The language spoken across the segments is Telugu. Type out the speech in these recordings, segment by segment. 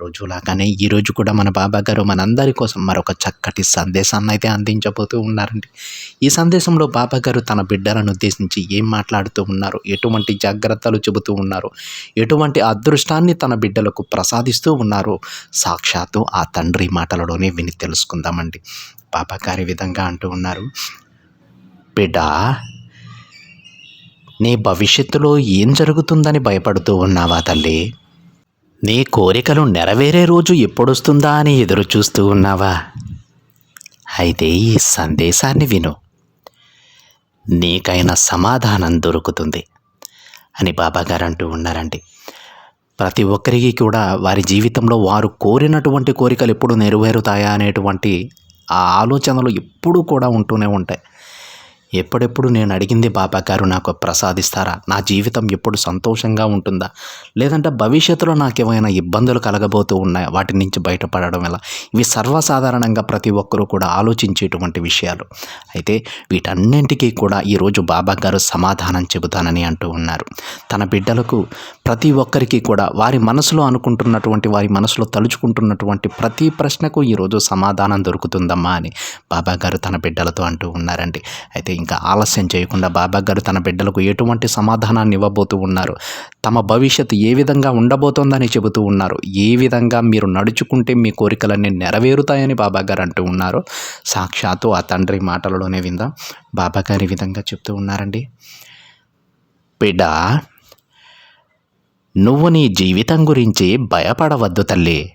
రోజులాగానే ఈరోజు కూడా మన బాబా గారు మనందరి కోసం మరొక చక్కటి సందేశాన్ని అయితే అందించబోతూ ఉన్నారండి. ఈ సందేశంలో బాబా గారు తన బిడ్డలను ఉద్దేశించి ఏం మాట్లాడుతూ ఉన్నారు ఎటువంటి జాగ్రత్తలు చెబుతూ ఉన్నారు ఎటువంటి అదృష్టాన్ని తన బిడ్డలకు ప్రసాదిస్తూ ఉన్నారు సాక్షాత్తు ఆ తండ్రి మాటలలోనే విని తెలుసుకుందామండి. బాబా గారి విధంగా అంటూ ఉన్నారు బిడ్డ నీ భవిష్యత్తులో ఏం జరుగుతుందని భయపడుతూ ఉన్నావా తల్లి? నీ కోరికలు నెరవేరే రోజు ఎప్పుడొస్తుందా అని ఎదురు చూస్తూ ఉన్నావా? అయితే ఈ సందేశాన్ని విను. నీకైన సమాధానం దొరుకుతుంది అని బాబాగారు అంటూ ఉన్నారండి. ప్రతి ఒక్కరికి కూడా వారి జీవితంలో వారు కోరినటువంటి కోరికలు ఎప్పుడు నెరవేరుతాయా అనేటువంటి ఆ ఆలోచనలు ఎప్పుడూ కూడా ఉంటూనే ఉంటాయి. ఎప్పుడెప్పుడు నేను అడిగింది బాబా గారు నాకు ప్రసాదిస్తారా? నా జీవితం ఎప్పుడు సంతోషంగా ఉంటుందా? లేదంటే భవిష్యత్తులో నాకు ఏమైనా ఇబ్బందులు కలగబోతూ ఉన్నాయా? వాటి నుంచి బయటపడడం ఎలా? ఇవి సర్వసాధారణంగా ప్రతి ఒక్కరూ కూడా ఆలోచించేటువంటి విషయాలు. అయితే వీటన్నింటికీ కూడా ఈరోజు బాబా గారు సమాధానం చెబుతానని అంటూ ఉన్నారు. తన బిడ్డలకు ప్రతి ఒక్కరికి కూడా వారి మనసులో అనుకుంటున్నటువంటి వారి మనసులో తలుచుకుంటున్నటువంటి ప్రతి ప్రశ్నకు ఈరోజు సమాధానం దొరుకుతుందమ్మా అని బాబా గారు తన బిడ్డలతో అంటూ ఉన్నారండి. అయితే ఇంకా ఆలస్యం చేయకుండా బాబా గారు తన బిడ్డలకు ఎటువంటి సమాధానాన్ని ఇవ్వబోతూ ఉన్నారు? తమ భవిష్యత్తు ఏ విధంగా ఉండబోతోందని చెబుతూ ఉన్నారు? ఏ విధంగా మీరు నడుచుకుంటే మీ కోరికలన్నీ నెరవేరుతాయని బాబా గారు అంటూ ఉన్నారు? సాక్షాత్తు ఆ తండ్రి మాటలలోనే విందాం. బాబా గారి విధంగా చెప్తూ ఉన్నారండి. బిడ్డ నువ్వు నీ జీవితం గురించి భయపడవద్దు తల్లి.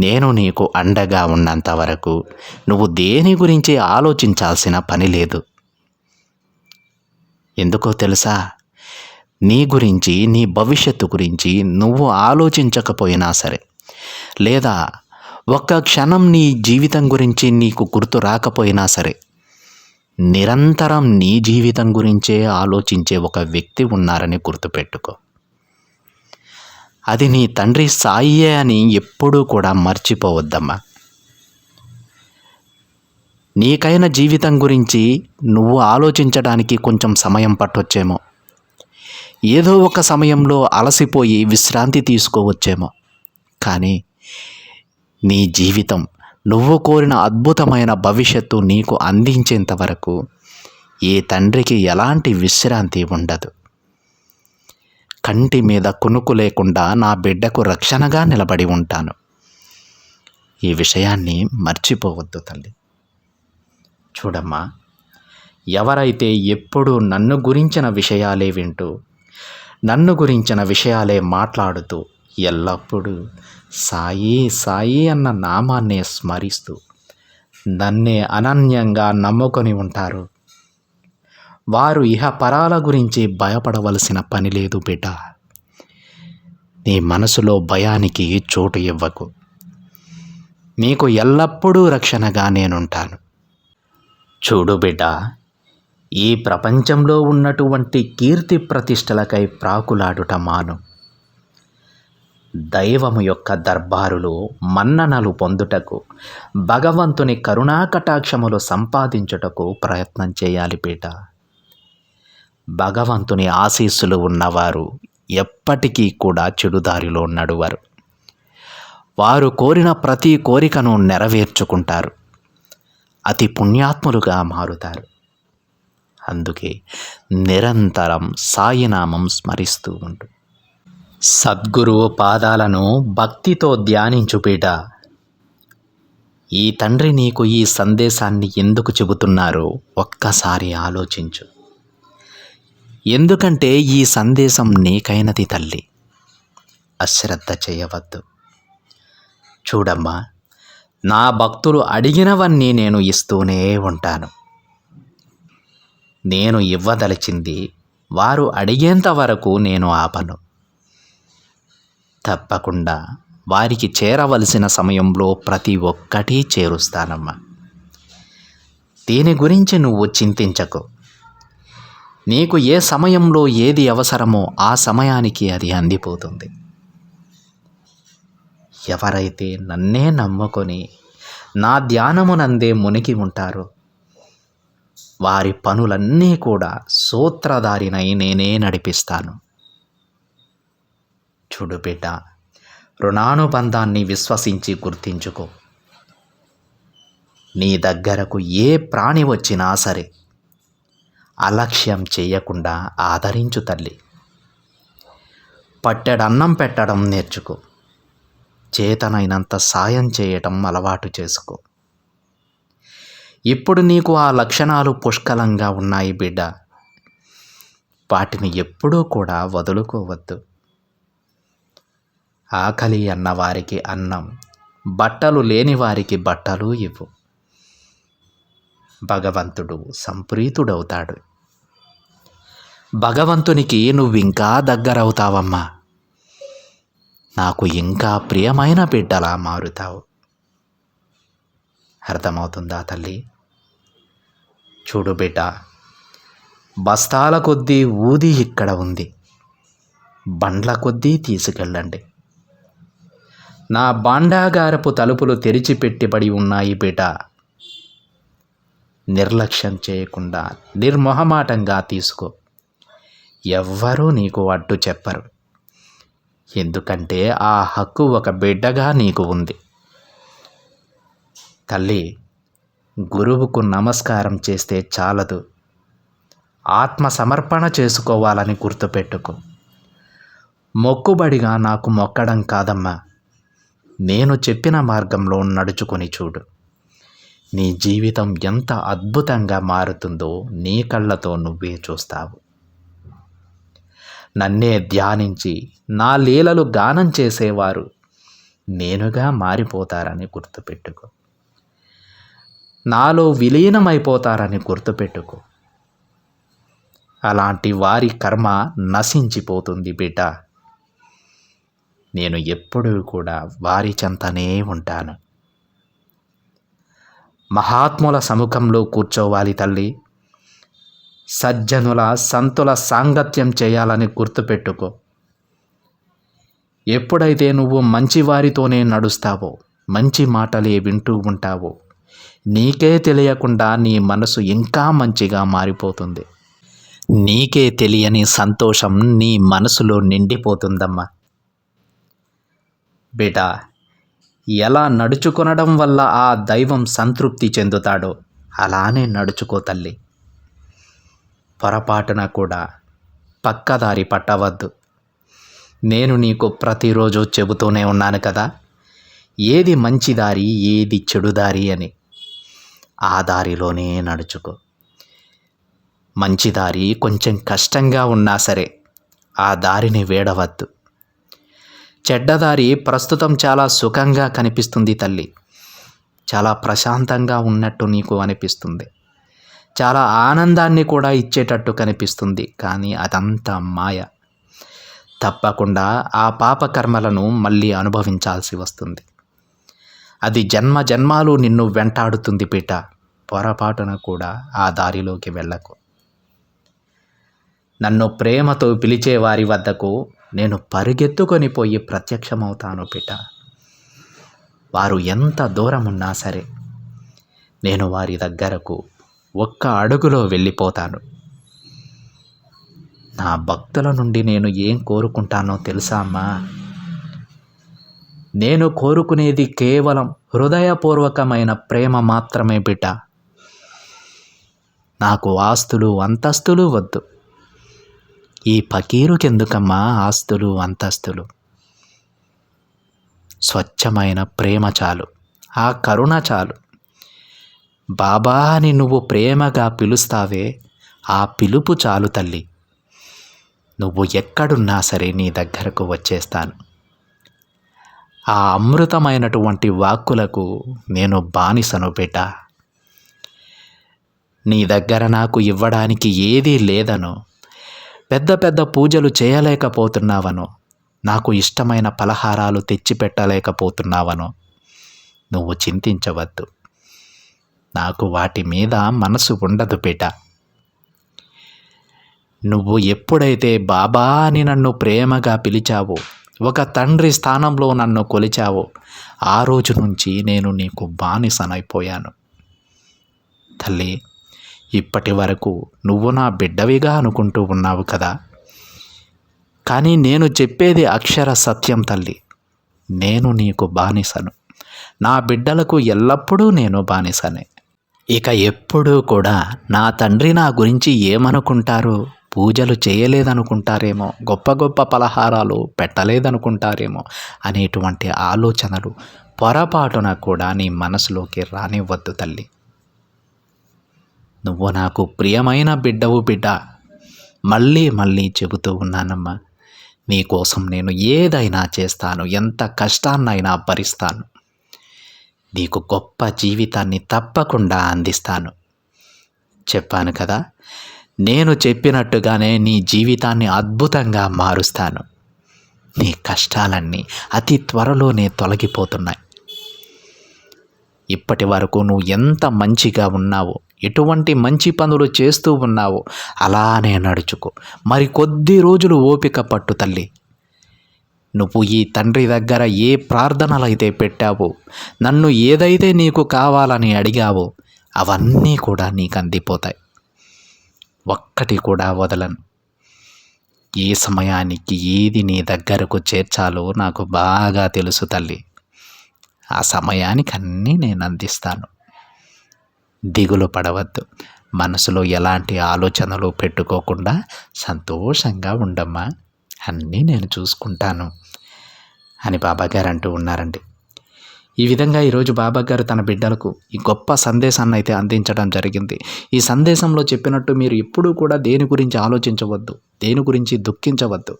నేను నీకు అండగా ఉన్నంత వరకు నువ్వు దేని గురించి ఆలోచించాల్సిన పని లేదు. ఎందుకో తెలుసా? నీ గురించి నీ భవిష్యత్తు గురించి నువ్వు ఆలోచించకపోయినా సరే లేదా ఒక్క క్షణం నీ జీవితం గురించి నీకు గుర్తు రాకపోయినా సరే నిరంతరం నీ జీవితం గురించే ఆలోచించే ఒక వ్యక్తి ఉన్నారని గుర్తుపెట్టుకో. అది నీ తండ్రి సాయియే అని ఎప్పుడూ కూడా మర్చిపోవద్దమ్మా. నీకైన జీవితం గురించి నువ్వు ఆలోచించడానికి కొంచెం సమయం పట్టొచ్చేమో. ఏదో ఒక సమయంలో అలసిపోయి విశ్రాంతి తీసుకోవచ్చేమో. కానీ నీ జీవితం నువ్వు కోరిన అద్భుతమైన భవిష్యత్తు నీకు అందించేంత వరకు ఏ తండ్రికి ఎలాంటి విశ్రాంతి ఉండదు. కంటి మీద కునుకు లేకుండా నా బిడ్డకు రక్షణగా నిలబడి ఉంటాను. ఈ విషయాన్ని మర్చిపోవద్దు తల్లి. చూడమ్మా ఎవరైతే ఎప్పుడూ నన్ను గురించిన విషయాలే వింటూ నన్ను గురించిన విషయాలే మాట్లాడుతూ ఎల్లప్పుడూ సాయి సాయి అన్న నామాన్నే స్మరిస్తూ నన్నే అనన్యంగా నమ్ముకొని ఉంటారు. వారు ఇహ పరాల గురించి భయపడవలసిన పని లేదు బిడ్డ. నీ మనసులో భయానికి చోటు ఇవ్వకు. నీకు ఎల్లప్పుడూ రక్షణగా నేనుంటాను. చూడు బిడ్డ ఈ ప్రపంచంలో ఉన్నటువంటి కీర్తి ప్రతిష్టలకై ప్రాకులాడుట మాను. దైవము యొక్క దర్బారులో మన్ననలు పొందుటకు భగవంతుని కరుణాకటాక్షములు సంపాదించుటకు ప్రయత్నం చేయాలి బిడ్డ. భగవంతుని ఆశీస్సులు ఉన్నవారు ఎప్పటికీ కూడా చెడుదారిలో నడువరు. వారు కోరిన ప్రతి కోరికను నెరవేర్చుకుంటారు. అతి పుణ్యాత్ములుగా మారుతారు. అందుకే నిరంతరం సాయినామం స్మరిస్తూ ఉండు. సద్గురువు పాదాలను భక్తితో ధ్యానించుపీట ఈ తండ్రి నీకు ఈ సందేశాన్ని ఎందుకు చెబుతున్నారో ఒక్కసారి ఆలోచించు. ఎందుకంటే ఈ సందేశం నీకైనది తల్లి. అశ్రద్ధ చేయవద్దు. చూడమ్మా నా భక్తులు అడిగినవన్నీ నేను ఇస్తూనే ఉంటాను. నేను ఇవ్వదలిచింది వారు అడిగేంత వరకు నేను ఆపను. తప్పకుండా వారికి చేరవలసిన సమయంలో ప్రతి ఒక్కటి చేరుస్తానమ్మా. దీని గురించి నువ్వు చింతించకు. నీకు ఏ సమయంలో ఏది అవసరమో ఆ సమయానికి అది అందిపోతుంది. ఎవరైతే నన్నే నమ్ముకొని నా ధ్యానమునందే మునిగి ఉంటారో వారి పనులన్నీ కూడా సూత్రధారినై నేనే నడిపిస్తాను. చూడు బిడ్డ రుణానుబంధాన్ని విశ్వసించి గుర్తించుకో. నీ దగ్గరకు ఏ ప్రాణి వచ్చినా సరే అలక్ష్యం చేయకుండా ఆదరించు తల్లి. పట్టెడన్నం పెట్టడం నేర్చుకో. చేతనైనంత సాయం చేయటం అలవాటు చేసుకో. ఇప్పుడు నీకు ఆ లక్షణాలు పుష్కలంగా ఉన్నాయి బిడ్డ. వాటిని ఎప్పుడూ కూడా వదులుకోవద్దు. ఆకలి అన్నవారికి అన్నం బట్టలు లేని వారికి బట్టలు ఇవ్వు. భగవంతుడు సంప్రీతుడవుతాడు. భగవంతునికి నువ్వు ఇంకా దగ్గరవుతావమ్మా. నాకు ఇంకా ప్రియమైన బిడ్డలా మారుతావు. అర్థమవుతుందా తల్లి? చూడు బిడ్డ బస్తాల కొద్దీ ఊది ఇక్కడ ఉంది. బండ్ల కొద్దీ తీసుకెళ్ళండి. నా బాండాగారపు తలుపులు తెరిచిపెట్టిబడి ఉన్నాయి బిడ్డ. నిర్లక్ష్యం చేయకుండా నిర్మొహమాటంగా తీసుకో. ఎవ్వరూ నీకు అడ్డు చెప్పరు. ఎందుకంటే ఆ హక్కు ఒక బిడ్డగా నీకు ఉంది. తల్లి గురువుకు నమస్కారం చేస్తే చాలదు. ఆత్మ సమర్పణ చేసుకోవాలని గుర్తుపెట్టుకో. మొక్కుబడిగా నాకు మొక్కడం కాదమ్మా. నేను చెప్పిన మార్గంలో నడుచుకొని చూడు. నీ జీవితం ఎంత అద్భుతంగా మారుతుందో నీ కళ్ళతో నువ్వే చూస్తావు. నన్నే ధ్యానించి నా లీలలు గానం చేసేవారు. నేనుగా మారిపోతారని గుర్తుపెట్టుకో. నాలో విలీనమైపోతారని గుర్తుపెట్టుకో. అలాంటి వారి కర్మ నశించిపోతుంది బిడ్డ. నేను ఎప్పుడూ కూడా వారి చెంతనే ఉంటాను. మహాత్ముల సముఖంలో కూర్చోవాలి తల్లి. సజ్జనుల సంతుల సాంగత్యం చేయాలని గుర్తుపెట్టుకో. ఎప్పుడైతే నువ్వు మంచివారితోనే నడుస్తావో మంచి మాటలే వింటూ ఉంటావో నీకే తెలియకుండా నీ మనసు ఇంకా మంచిగా మారిపోతుంది. నీకే తెలియని సంతోషం నీ మనసులో నిండిపోతుందమ్మా. బేటా ఎలా నడుచుకొనడం వల్ల ఆ దైవం సంతృప్తి చెందుతాడో అలానే నడుచుకో తల్లి. పొరపాటున కూడా పక్కదారి పట్టవద్దు. నేను నీకు ప్రతిరోజు చెబుతూనే ఉన్నాను కదా ఏది మంచి దారి ఏది చెడు దారి అని. ఆ దారిలోనే నడుచుకో. మంచి దారి కొంచెం కష్టంగా ఉన్నా సరే ఆ దారిని వేడవద్దు. చెడ్డదారి ప్రస్తుతం చాలా సుఖంగా కనిపిస్తుంది తల్లి. చాలా ప్రశాంతంగా ఉన్నట్టు నీకు అనిపిస్తుంది. చాలా ఆనందాన్ని కూడా ఇచ్చేటట్టు కనిపిస్తుంది కానీ అదంతా మాయ. తప్పకుండా ఆ పాపకర్మలను మళ్ళీ అనుభవించాల్సి వస్తుంది. అది జన్మ జన్మాలు నిన్ను వెంటాడుతుంది పీట. పొరపాటున కూడా ఆ దారిలోకి వెళ్ళకు. నన్ను ప్రేమతో పిలిచే వారి వద్దకు నేను పరిగెత్తుకొని పోయి ప్రత్యక్షమవుతాను పిట. వారు ఎంత దూరం ఉన్నా సరే నేను వారి దగ్గరకు ఒక్క అడుగులో వెళ్ళిపోతాను. నా భక్తుల నుండి నేను ఏం కోరుకుంటానో తెలుసా అమ్మా? నేను కోరుకునేది కేవలం హృదయపూర్వకమైన ప్రేమ మాత్రమే బిడ్డ. నాకు ఆస్తులు అంతస్తులు వద్దు. ఈ పకీరుకెందుకమ్మా ఆస్తులు అంతస్తులు? స్వచ్ఛమైన ప్రేమ చాలు. ఆ కరుణ చాలు. బాబా అని నువ్వు ప్రేమగా పిలుస్తావే ఆ పిలుపు చాలు తల్లి. నువ్వు ఎక్కడున్నా సరే నీ దగ్గరకు వచ్చేస్తాను. ఆ అమృతమైనటువంటి వాక్కులకు నేను బానిసను బిడ్డ. నీ దగ్గర నాకు ఇవ్వడానికి ఏదీ లేదనో. పెద్ద పెద్ద పూజలు చేయలేకపోతున్నావనో. నాకు ఇష్టమైన పలహారాలు తెచ్చిపెట్టలేకపోతున్నావనో. నువ్వు చింతించవద్దు. నాకు వాటి మీద మనసు ఉండదు బిడ్డ నువ్వు ఎప్పుడైతే బాబా అని నన్ను ప్రేమగా పిలిచావో ఒక తండ్రి స్థానంలో నన్ను కొలిచావో ఆ రోజు నుంచి నేను నీకు బానిసనైపోయాను. తల్లి ఇప్పటి వరకు నువ్వు నా బిడ్డవిగా అనుకుంటూ ఉన్నావు కదా. కానీ నేను చెప్పేది అక్షర సత్యం తల్లి. నేను నీకు బానిసను. నా బిడ్డలకు ఎల్లప్పుడూ నేను బానిసనే. ఇక ఎప్పుడూ కూడా నా తండ్రి నా గురించి ఏమనుకుంటారు పూజలు చేయలేదనుకుంటారేమో గొప్ప గొప్ప పలహారాలు పెట్టలేదనుకుంటారేమో అనేటువంటి ఆలోచనలు పొరపాటున కూడా నీ మనసులోకి రానివ్వద్దు తల్లి. నువ్వు నాకు ప్రియమైన బిడ్డవు బిడ్డ. మళ్ళీ మళ్ళీ చెబుతూ ఉన్నానమ్మా నీకోసం నేను ఏదైనా చేస్తాను ఎంత కష్టాన్నైనా భరిస్తాను. నీకు గొప్ప జీవితాన్ని తప్పకుండా అందిస్తాను. చెప్పాను కదా నేను చెప్పినట్టుగానే నీ జీవితాన్ని అద్భుతంగా మారుస్తాను. నీ కష్టాలన్నీ అతి త్వరలోనే తొలగిపోతున్నాయి. ఇప్పటి వరకు నువ్వు ఎంత మంచిగా ఉన్నావో ఎటువంటి మంచి పనులు చేస్తూ ఉన్నావో అలానే నడుచుకో. మరి కొద్ది రోజులు ఓపిక పట్టు తల్లి. నువ్వు ఈ తండ్రి దగ్గర ఏ ప్రార్థనలు అయితే పెట్టావో నన్ను ఏదైతే నీకు కావాలని అడిగావో అవన్నీ కూడా నీకు అందిపోతాయి. ఒక్కటి కూడా వదలను. ఏ సమయానికి ఏది నీ దగ్గరకు చేర్చాలో నాకు బాగా తెలుసు తల్లి. ఆ సమయానికి అన్నీ నేను అందిస్తాను. దిగులు పడవద్దు. మనసులో ఎలాంటి ఆలోచనలు పెట్టుకోకుండా సంతోషంగా ఉండమ్మా. అన్నీ నేను చూసుకుంటాను అని బాబాగారు అంటూ ఉన్నారండి. ఈ విధంగా ఈరోజు బాబాగారు తన బిడ్డలకు ఈ గొప్ప సందేశాన్ని అయితే అందించడం జరిగింది. ఈ సందేశంలో చెప్పినట్టు మీరు ఎప్పుడూ కూడా దేని గురించి ఆలోచించవద్దు దేని గురించి దుఃఖించవద్దు.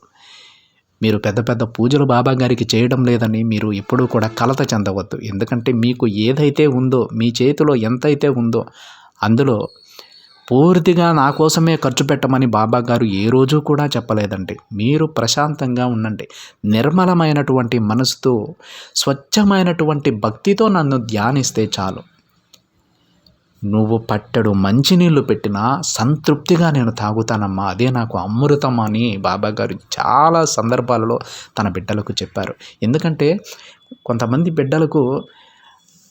మీరు పెద్ద పెద్ద పూజలు బాబా గారికి చేయడం లేదని మీరు ఎప్పుడూ కూడా కలత చెందవద్దు. ఎందుకంటే మీకు ఏదైతే ఉందో మీ చేతిలో ఎంతైతే ఉందో అందులో పూర్తిగా నా కోసమే ఖర్చు పెట్టమని బాబా గారు ఏ రోజు కూడా చెప్పలేదండి. మీరు ప్రశాంతంగా ఉండండి. నిర్మలమైనటువంటి మనసుతో స్వచ్ఛమైనటువంటి భక్తితో నన్ను ధ్యానిస్తే చాలు. నువ్వు పట్టడు మంచినీళ్ళు పెట్టినా సంతృప్తిగా నేను తాగుతానమ్మా. అదే నాకు అమృతం అని బాబా గారు చాలా సందర్భాలలో తన బిడ్డలకు చెప్పారు. ఎందుకంటే కొంతమంది బిడ్డలకు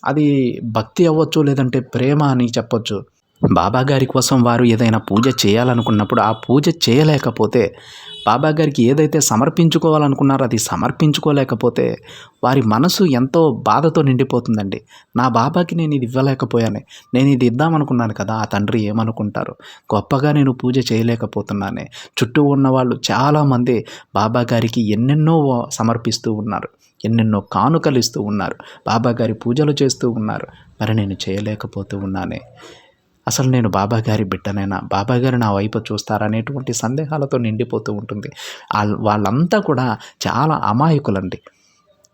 అది భక్తి అవ్వచ్చు లేదంటే ప్రేమ అని చెప్పొచ్చు. బాబాగారి కోసం వారు ఏదైనా పూజ చేయాలనుకున్నప్పుడు ఆ పూజ చేయలేకపోతే బాబాగారికి ఏదైతే సమర్పించుకోవాలనుకున్నారో అది సమర్పించుకోలేకపోతే వారి మనసు ఎంతో బాధతో నిండిపోతుందండి. నా బాబాకి నేను ఇది ఇవ్వలేకపోయాను నేను ఇది ఇద్దామనుకున్నాను కదా ఆ తండ్రి ఏమనుకుంటారు? గొప్పగా నేను పూజ చేయలేకపోతున్నానే. చుట్టూ ఉన్న వాళ్ళు చాలామంది బాబాగారికి ఎన్నెన్నో సమర్పిస్తూ ఉన్నారు ఎన్నెన్నో కానుకలు ఇస్తూ ఉన్నారు బాబాగారి పూజలు చేస్తూ ఉన్నారు. మరి నేను చేయలేకపోతూ ఉన్నానే. అసలు నేను బాబా గారి బిడ్డనైనా బాబా గారు నా వైపు చూస్తారనేటువంటి సందేహాలతో నిండిపోతూ ఉంటుంది. వాళ్ళంతా కూడా చాలా అమాయకులండి.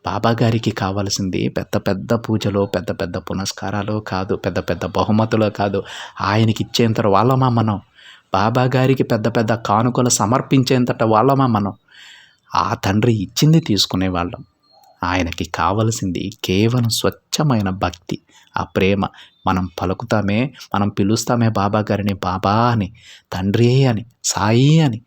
బాబాగారికి కావాల్సింది పెద్ద పెద్ద పూజలు పెద్ద పెద్ద పునస్కారాలు కాదు పెద్ద పెద్ద బహుమతులు కాదు. ఆయనకి ఇచ్చేంత వాళ్ళమా మనం? బాబాగారికి పెద్ద పెద్ద కానుకలు సమర్పించేంతట వాళ్ళమా మనం? ఆ తండ్రి ఇచ్చింది తీసుకునే వాళ్ళం ఆయనకి కావలసింది కేవలం స్వచ్ఛమైన భక్తి. ఆ ప్రేమ. మనం పలుకుతామే మనం పిలుస్తామే బాబా గారిని బాబా అని తండ్రి అని సాయి అని.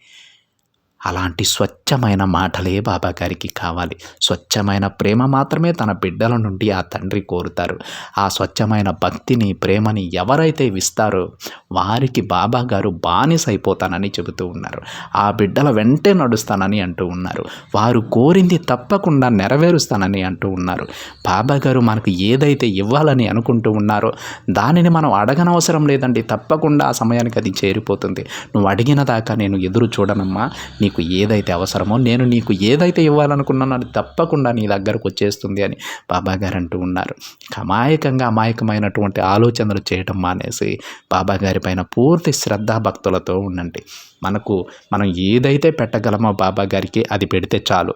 అలాంటి స్వచ్ఛమైన మాటలే బాబాగారికి కావాలి. స్వచ్ఛమైన ప్రేమ మాత్రమే తన బిడ్డల నుండి ఆ తండ్రి కోరుతారు. ఆ స్వచ్ఛమైన భక్తిని ప్రేమని ఎవరైతే ఇస్తారో వారికి బాబాగారు బానిసైపోతానని చెబుతూ ఉన్నారు. ఆ బిడ్డల వెంటే నడుస్తానని అంటూ ఉన్నారు. వారు కోరింది తప్పకుండా నెరవేరుస్తానని అంటూ ఉన్నారు. బాబాగారు మనకు ఏదైతే ఇవ్వాలని అనుకుంటూ ఉన్నారో దానిని మనం అడగనవసరం లేదండి. తప్పకుండా ఆ సమయానికి అది చేరిపోతుంది. నువ్వు అడిగిన దాకా నేను ఎదురు చూడనమ్మా. నీకు ఏదైతే అవసరమో నేను నీకు ఏదైతే ఇవ్వాలనుకున్నానో అది తప్పకుండా నీ దగ్గరకు వచ్చేస్తుంది అని బాబా గారు అంటూ ఉన్నారు. అమాయకంగా అమాయకమైనటువంటి ఆలోచనలు చేయటం మానేసి బాబాగారి పైన పూర్తి శ్రద్ధా భక్తులతో ఉండండి. మనకు మనం ఏదైతే పెట్టగలమో బాబా గారికి అది పెడితే చాలు.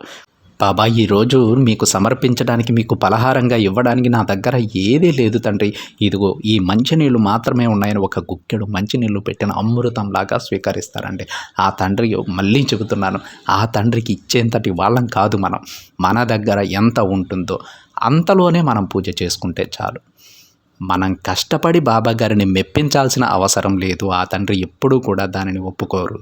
బాబా ఈరోజు మీకు సమర్పించడానికి మీకు పలహారంగా ఇవ్వడానికి నా దగ్గర ఏదీ లేదు తండ్రి. ఇదిగో ఈ మంచినీళ్ళు మాత్రమే ఉన్నాయని ఒక గుక్కెడు మంచినీళ్ళు పెట్టిన అమృతంలాగా స్వీకరిస్తారండి. ఆ తండ్రి మళ్ళీ చెబుతున్నాను ఆ తండ్రికి ఇచ్చేంతటి వాళ్ళం కాదు మనం. మన దగ్గర ఎంత ఉంటుందో అంతలోనే మనం పూజ చేసుకుంటే చాలు. మనం కష్టపడి బాబా గారిని మెప్పించాల్సిన అవసరం లేదు. ఆ తండ్రి ఎప్పుడూ కూడా దానిని ఒప్పుకోరు.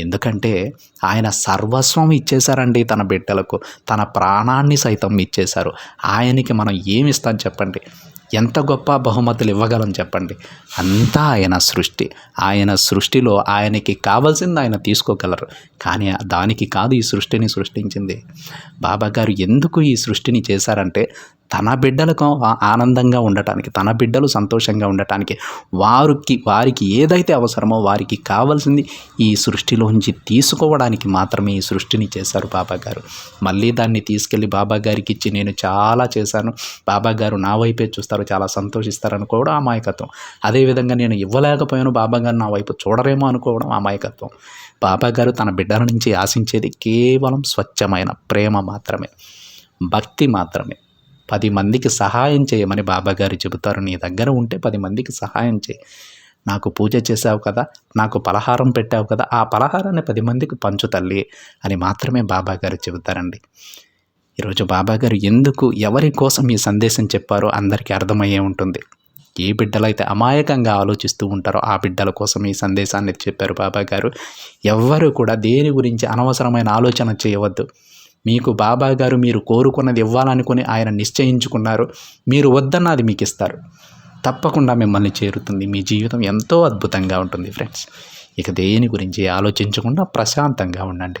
ఎందుకంటే ఆయన సర్వస్వం ఇచ్చేశారండి తన బిడ్డలకు తన ప్రాణాన్ని సైతం ఇచ్చేశారు. ఆయనకి మనం ఏమి ఇస్తాం చెప్పండి? ఎంత గొప్ప బహుమతులు ఇవ్వగలం చెప్పండి. అంతా ఆయన సృష్టి. ఆయన సృష్టిలో ఆయనకి కావాల్సింది ఆయన తీసుకోగలరు. కానీ దానికి కాదు ఈ సృష్టిని సృష్టించింది. బాబా గారు ఎందుకు ఈ సృష్టిని చేశారంటే తన బిడ్డలకు ఆనందంగా ఉండటానికి తన బిడ్డలు సంతోషంగా ఉండటానికి వారికి వారికి ఏదైతే అవసరమో వారికి కావాల్సింది ఈ సృష్టిలోంచి తీసుకోవడానికి మాత్రమే ఈ సృష్టిని చేశారు బాబా గారు. మళ్ళీ దాన్ని తీసుకెళ్ళి బాబా గారికి ఇచ్చి నేను చాలా చేశాను. బాబా గారు నా వైపే చూస్తారు. చాలా సంతోషిస్తారు అనుకోవడం అమాయకత్వం. అదేవిధంగా నేను ఇవ్వలేకపోయాను బాబా గారు నా వైపు చూడరేమో అనుకోవడం అమాయకత్వం. బాబా గారు తన బిడ్డల నుంచి ఆశించేది కేవలం స్వచ్ఛమైన ప్రేమ మాత్రమే భక్తి మాత్రమే. పది మందికి సహాయం చేయమని బాబాగారు చెబుతారు. నీ దగ్గర ఉంటే పది మందికి సహాయం చేయి. నాకు పూజ చేసావు కదా నాకు పలహారం పెట్టావు కదా ఆ పలహారాన్ని పది మందికి పంచు తల్లి అని మాత్రమే బాబాగారు చెబుతారండి. ఈరోజు బాబాగారు ఎందుకు ఎవరి కోసం ఈ సందేశం చెప్పారో అందరికీ అర్థమయ్యే ఉంటుంది. ఏ బిడ్డలైతే అమాయకంగా ఆలోచిస్తూ ఉంటారో ఆ బిడ్డల కోసం ఈ సందేశాన్ని చెప్పారు బాబా గారు ఎవ్వరూ కూడా దేని గురించి అనవసరమైన ఆలోచన చేయవద్దు. మీకు బాబా గారు మీరు కోరుకున్నది ఇవ్వాలనుకుని ఆయన నిశ్చయించుకున్నారు. మీరు వద్దన్నది మీకు ఇస్తారు. తప్పకుండా మిమ్మల్ని చేరుతుంది. మీ జీవితం ఎంతో అద్భుతంగా ఉంటుంది ఫ్రెండ్స్. ఇక దేని గురించి ఆలోచించకుండా ప్రశాంతంగా ఉండండి.